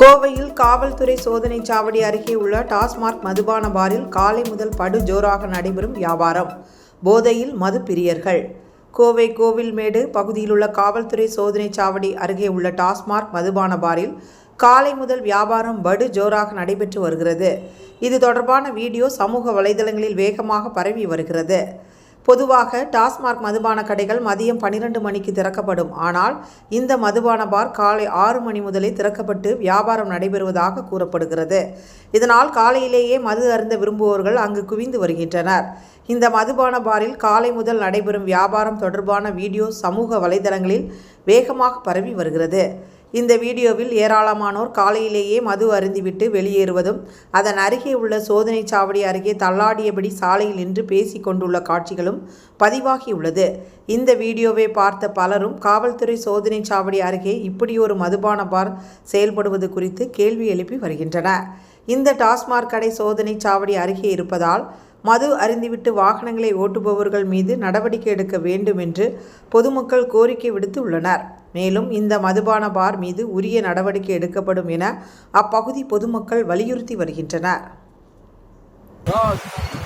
கோவையில் காவல்துறை சோதனை சாவடி அருகே உள்ள டாஸ்மாக் மதுபான பாரில் காலை முதல் படு ஜோராக நடைபெறும் வியாபாரம். போதையில் மது பிரியர்கள் கோவை கோவில்மேடு பகுதியிலுள்ள காவல்துறை சோதனை சாவடி அருகே உள்ள டாஸ்மாக் மதுபான பாரில் காலை முதல் வியாபாரம் படு ஜோராக நடைபெற்று வருகிறது. இது தொடர்பான வீடியோ சமூக வலைதளங்களில் வேகமாக பரவி வருகிறது. பொதுவாக டாஸ்மாக் மதுபான கடைகள் மதியம் பன்னிரண்டு மணிக்கு திறக்கப்படும். ஆனால் இந்த மதுபான பார் காலை ஆறு மணி முதலே திறக்கப்பட்டு வியாபாரம் நடைபெறுவதாக கூறப்படுகிறது. இதனால் காலையிலேயே மது அருந்த விரும்புவோர்கள் அங்கு குவிந்து வருகின்றனர். இந்த மதுபான பாரில் காலை முதல் நடைபெறும் வியாபாரம் தொடர்பான வீடியோ சமூக வலைதளங்களில் வேகமாக பரவி வருகிறது. இந்த வீடியோவில் ஏராளமானோர் காலையிலேயே மது அருந்திவிட்டு வெளியேறுவதும் அதன் அருகே உள்ள சோதனை சாவடி அருகே தள்ளாடியபடி சாலையில் நின்று பேசிக் கொண்டுள்ள காட்சிகளும் பதிவாகியுள்ளது இந்த வீடியோவை பார்த்த பலரும் காவல்துறை சோதனை சாவடி அருகே இப்படி ஒரு மதுபான பார் செயல்படுவது குறித்து கேள்வி எழுப்பி வருகின்றன இந்த டாஸ்மாக் கடை சோதனை சாவடி அருகே இருப்பதால் மது அருந்திவிட்டு வாகனங்களை ஓட்டுபவர்கள் மீது நடவடிக்கை எடுக்க வேண்டும் என்று பொதுமக்கள் கோரிக்கை விடுத்து உள்ளனர் மேலும் இந்த மதுபான பார் மீது உரிய நடவடிக்கை எடுக்கப்படும் என அப்பகுதி பொதுமக்கள் வலியுறுத்தி வருகின்றனர்.